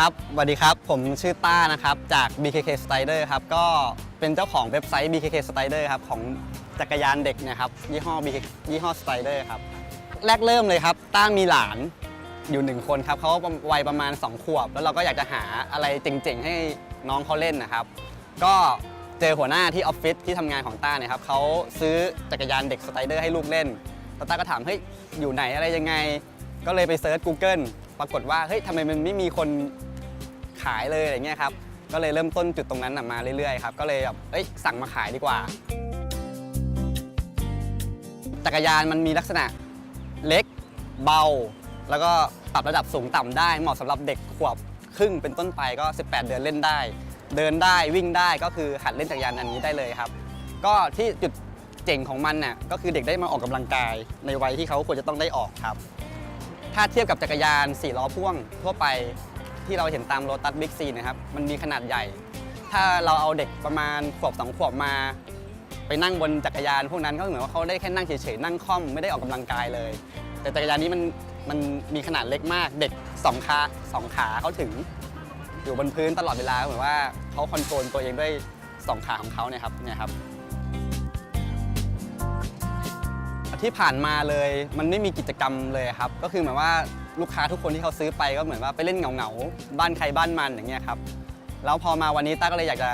ครับสวัสดีครับ ผมชื่อต้านะครับ จาก BKK Strider ครับ ก็เป็นเจ้าของเว็บไซต์ BKK Strider ครับ ของจักรยานเด็กเนะครับ ยี่ห้อ BKK ยี่ห้อ Strider ครับ แรกเริ่มเลยครับ ต้ามีหลานอยู่หนึ่งคนครับ เขาวัยประมาณ 2 ขวบ แล้วเราก็อยากจะหาอะไรเจ๋งๆ ให้น้องเขาเล่นนะครับ ก็เจอหัวหน้าที่ออฟฟิศที่ทำงานของต้าเนี่ยครับเขาซื้อจักรยานเด็กสไตเดอร์ให้ลูกเล่นแล้วต้าก็ถามเฮ้ยอยู่ไหนอะไรยังไง ก็เลยไปเซิร์ช Google ปรากฏว่าเฮ้ยทำไมมันไม่มีคนขายเลยอะไรเงี้ยครับก็เลยเริ่มต้นจุดตรงนั้นมาเรื่อยๆครับก็เลยแบบเอ้ยสั่งมาขายดีกว่า จักรยานมันมีลักษณะเล็กเบา แล้วก็ปรับระดับสูงต่ำได้เหมาะสำหรับเด็กขวบครึ่งเป็นต้นไปก็ 18 เดือนเล่นได้ เดินได้วิ่งได้ก็คือหัดเล่นจักรยานอันนี้ได้เลยครับ ก็ที่จุดเจ๋งของมันน่ะก็คือเด็กได้มาออกกำลังกายในวัยที่เขาควรจะต้องได้ออกครับ ถ้าเทียบกับจักรยาน 4 ล้อพ่วงทั่วไปที่เราเห็นตามโ o ตัสบิ๊กซีนะครับ มันมีขนาดใหญ่ ถ้าเราเอาเด็กประมาณขวบ2ขวบมา ไปนั่งบนจักรยาน พวกนั้นก็เหมือนว่าเขาได้แค่นั่งเฉยๆนั่งค่อมไม่ได้ออกกำลังกายเลย แต่จักรยานนี้มันมันมีขนาดเล็กมาก เด็กสองขาสองขาเขาถึง อยู่บนพื้นตลอดเวลาเหมือนว่าเขาคอนโทรลตัวเองด้วยสองขาของเขาเนี่ยครับเนี่ยครับ ที่ผ่านมาเลยมันไม่มีกิจกรรมเลยครับ ก็คือเหมือนว่าลูกค้าทุกคนที่เขาซื้อไปก็เหมือนว่าไปเล่นเหงาๆบ้านใครบ้านมันอย่างเงี้ยครับแล้วพอมาวันนี้ต้าก็เลยอยากจะ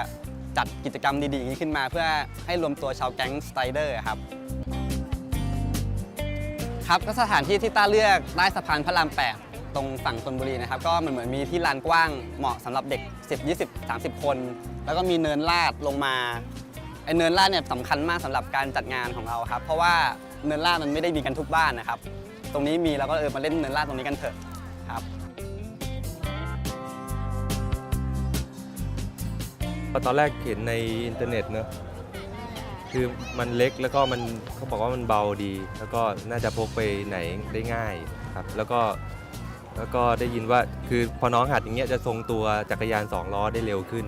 จัดกิจกรรมดีๆอย่างนี้ขึ้นมาเพื่อให้รวมตัวชาวแก๊งสไตรเดอร์ครับครับก็สถานที่ที่ต้าเลือกใต้สะพานพระราม 8 ตรงฝั่งธนบุรีนะครับ ก็มันเหมือนมีที่ลานกว้างเหมาะสำหรับเด็ก 10 20 30 คน แล้วก็มีเนินลาดลงมาไอเนินลาดเนี่ยสำคัญมากสำหรับการจัดงานของเราครับ เพราะว่า เนินลาดมันไม่ได้มีกันทุกบ้านนะครับ ตรงนี้มีเราก็เออมาเล่นเนินลาดตรงนี้กันเถอะครับตอนแรกเห็นในอินเทอร์เน็ตเนอะคือมันเล็กแล้วก็มันเขาบอกว่ามันเบาดี แล้วก็น่าจะพกไปไหนได้ง่ายครับ แล้วก็แล้วก็ได้ยินว่าคือพอน้องหัดอย่างเงี้ยจะทรงตัวจักรยานสองล้อได้เร็วขึ้น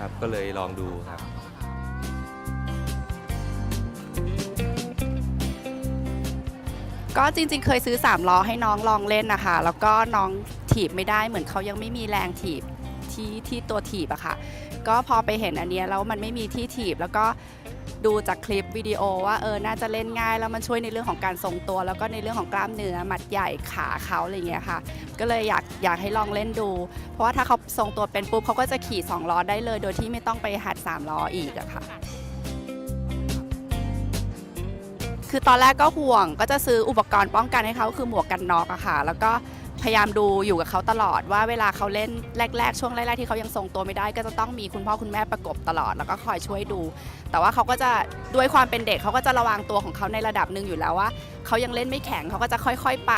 ครับ ก็เลยลองดูครับ ก็จริงๆ เคยซื้อ3ล้อให้น้องลองเล่นนะคะ แล้วก็น้องถีบไม่ได้เหมือนเขายังไม่มีแรงถีบที่ที่ตัวถีบอะค่ะ ก็พอไปเห็นอันเนี้ยแล้วมันไม่มีที่ถีบแล้วก็ดูจากคลิปวิดีโอว่าเออน่าจะเล่นง่ายแล้วมันช่วยในเรื่องของการทรงตัว แล้วก็ในเรื่องของกล้ามเนื้อหมัดใหญ่ขาเขาอะไรอย่างเงี้ยค่ะ ก็เลยอยากอยากให้ลองเล่นดู เพราะว่าถ้าเขาทรงตัวเป็นปุ๊บเขาก็จะขี่2ล้อได้เลย โดยที่ไม่ต้องไปหัด3ล้ออีกอะค่ะ คือตอนแรกก็ห่วงก็จะซื้ออุปกรณ์ป้องกันให้เขาคือหมวกกันน็อกอะค่ะ แล้วก็พยายามดูอยู่กับเขาตลอดว่าเวลาเขาเล่นแรก ๆ ช่วงแรกๆที่เขายังทรงตัวไม่ได้ ก็จะต้องมีคุณพ่อคุณแม่ประกบตลอด แล้วก็คอยช่วยดู แต่ว่าเขาก็จะด้วยความเป็นเด็กเขาก็จะระวังตัวของเขาในระดับหนึ่งอยู่แล้วว่าเขายังเล่นไม่แข็งเขาก็จะค่อย ๆไป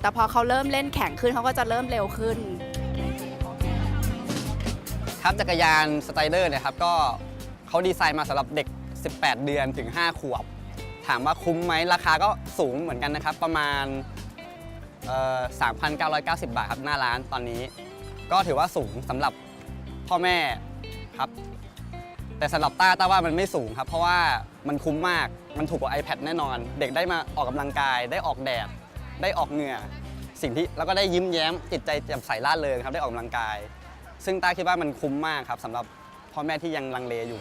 แต่พอเขาเริ่มเล่นแข็งขึ้นเขาก็จะเริ่มเร็วขึ้นครับจักรยานสไตเดอร์เนี่ยครับก็เขาดีไซน์มาสำหรับเด็ก 18 เดือนถึง 5 ขวบ ถามว่าคุ้มไหมราคาก็สูงเหมือนกันนะครับ ประมาณเอ่อ3,990 บาทครับหน้าร้านตอนนี้ ก็ถือว่าสูงสำหรับพ่อแม่ครับแต่สำหรับต้าต้าว่ามันไม่สูงครับ เพราะว่ามันคุ้มมากมันถูกกว่า iPad แน่นอน เด็กได้มาออกกำลังกาย ได้ออกแดด ได้ออกเหงื่อ สิ่งที่แล้วก็ได้ยิ้มแย้ม จิตใจแจ่มใสร่าเริงครับได้ออกกำลังกาย ซึ่งต้าคิดว่ามันคุ้มมากครับสำหรับพ่อแม่ที่ยังลังเลอยู่